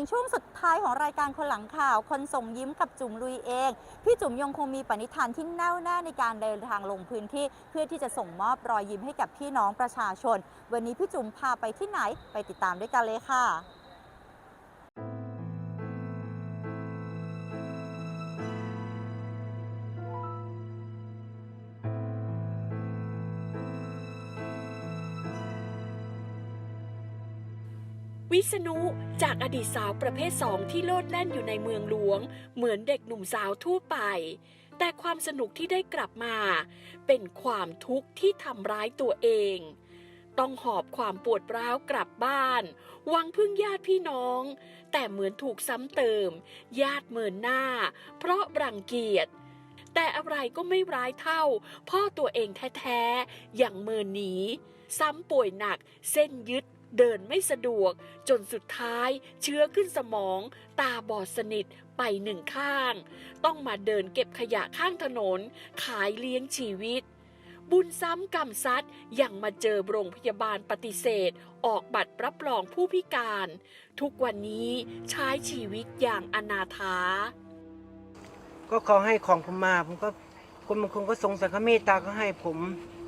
ถึงช่วงสุดท้ายของรายการคนหลังข่าว คนส่งยิ้มกับจุ๋มลุยเอง พี่จุ๋มยังคงมีปณิธานที่แน่วแน่ในการเดินทางลงพื้นที่ เพื่อที่จะส่งมอบรอยยิ้มให้กับพี่น้องประชาชน วันนี้พี่จุ๋มพาไปที่ไหนไปติดตามด้วยกันเลยค่ะ วิษณุจากอดีตสาวประเภทสองที่โลดแล่นอยู่ในเมืองหลวง เหมือนเด็กหนุ่มสาวทั่วไป แต่ความสนุกที่ได้กลับมา เป็นความทุกข์ที่ทำร้ายตัวเอง ต้องหอบความปวดร้าวกลับบ้านหวังพึ่งญาติพี่น้อง แต่เหมือนถูกซ้ำเติม ญาติเมินหน้า เพราะรังเกียจแต่อะไรก็ไม่ร้ายเท่า พ่อตัวเองแท้ๆ อย่างเมินหนี ซ้ำป่วยหนัก เส้นยึด เดินไม่สะดวก จนสุดท้ายเชื้อขึ้นสมอง ตาบอดสนิทไปหนึ่งข้าง ต้องมาเดินเก็บขยะข้างถนน ขายเลี้ยงชีวิต บุญซ้ำกรรมซัดยังมาเจอโรงพยาบาลปฏิเสธ ออกบัตรรับรองผู้พิการ ทุกวันนี้ใช้ชีวิตอย่างอนาถาก็เขาให้ของผมมาผมก็คนบางคนก็สงสารเขาเมตตาก็ให้ผมอืม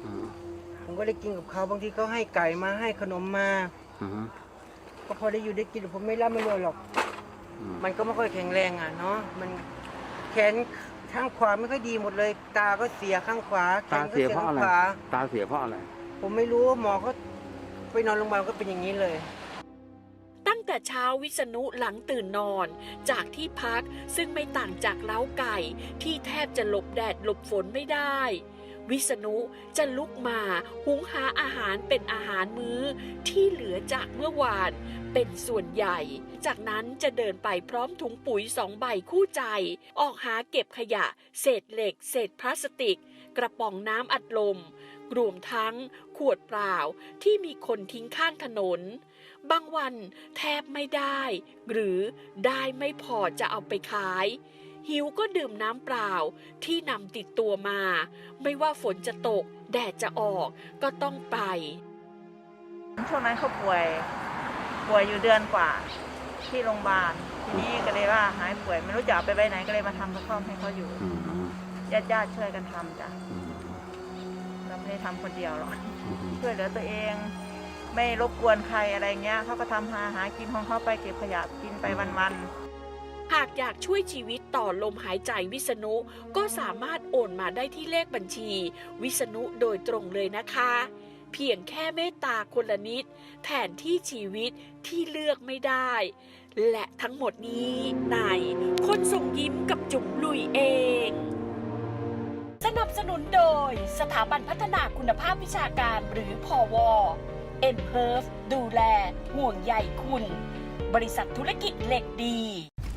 ผมก็ได้กินกับเขาบางทีเขาให้ไก่มาให้ขนมมาอืมก็พอได้อยู่ได้กินผมไม่ร่ำไม่รวยหรอก อืมมันก็ไม่ค่อยแข็งแรงอะเนาะมันแขนข้างขวาไม่ค่อยดีหมดเลย ตาก็เสียข้างขวาแขตานก็เสียเสียเพราะข้างอะไร ขวาตาเสียเพราะอะไร ผมไม่รู้หมอก็ไปนอนโรงพยาบาลก็เป็นอย่างนี้เลย ตั้งแต่เช้าวิษณุหลังตื่นนอน จากที่พักซึ่งไม่ต่างจากเล้าไก่ที่แทบจะหลบแดดหลบฝนไม่ได้ วิษณุจะลุกมาหุงหาอาหารเป็นอาหารมื้อที่เหลือจากเมื่อวานเป็นส่วนใหญ่ จากนั้นจะเดินไปพร้อมถุงปุ๋ยสองใบคู่ใจ ออกหาเก็บขยะ เศษเหล็ก เศษพลาสติก กระป๋องน้ำอัดลม รวมทั้งขวดเปล่าที่มีคนทิ้งข้างถนน บางวันแทบไม่ได้ หรือได้ไม่พอจะเอาไปขาย หิวก็ดื่มน้ำเปล่าที่นำติดตัวมา ไม่ว่าฝนจะตก แดดจะออกก็ต้องไป ช่วงนั้นเขาป่วย ป่วยอยู่เดือนกว่า ที่โรงพยาบาลทีนี้ก็เลยว่าหายป่วยไม่รู้จะเอาไปไว้ไหนก็เลยมาทำกระท่อมให้เขาอยู่อืมญาติญาติๆช่วยกันทำจ้ะอืมเราไม่ได้ทำคนเดียวหรอกอืมช่วยเหลือตัวเองไม่รบกวนใครอะไรเงี้ยเขาก็ทำหาหากินของเขาไปเก็บขยะกินไปวันๆหากอยากช่วยชีวิตต่อลมหายใจวิษณุ ก็สามารถโอนมาได้ที่เลขบัญชี วิษณุโดยตรงเลยนะคะ เพียงแค่เมตตาคนละนิดแทนที่ชีวิตที่เลือกไม่ได้ และทั้งหมดนี้ในคนส่งยิ้มกับจุ๋มลุยเองสนับสนุนโดยสถาบันพัฒนาคุณภาพวิชาการหรือพอวเอ็มเฮิร์ฟดูแล ห่วงใยคุณ บริษัทธุรกิจเหล็กดี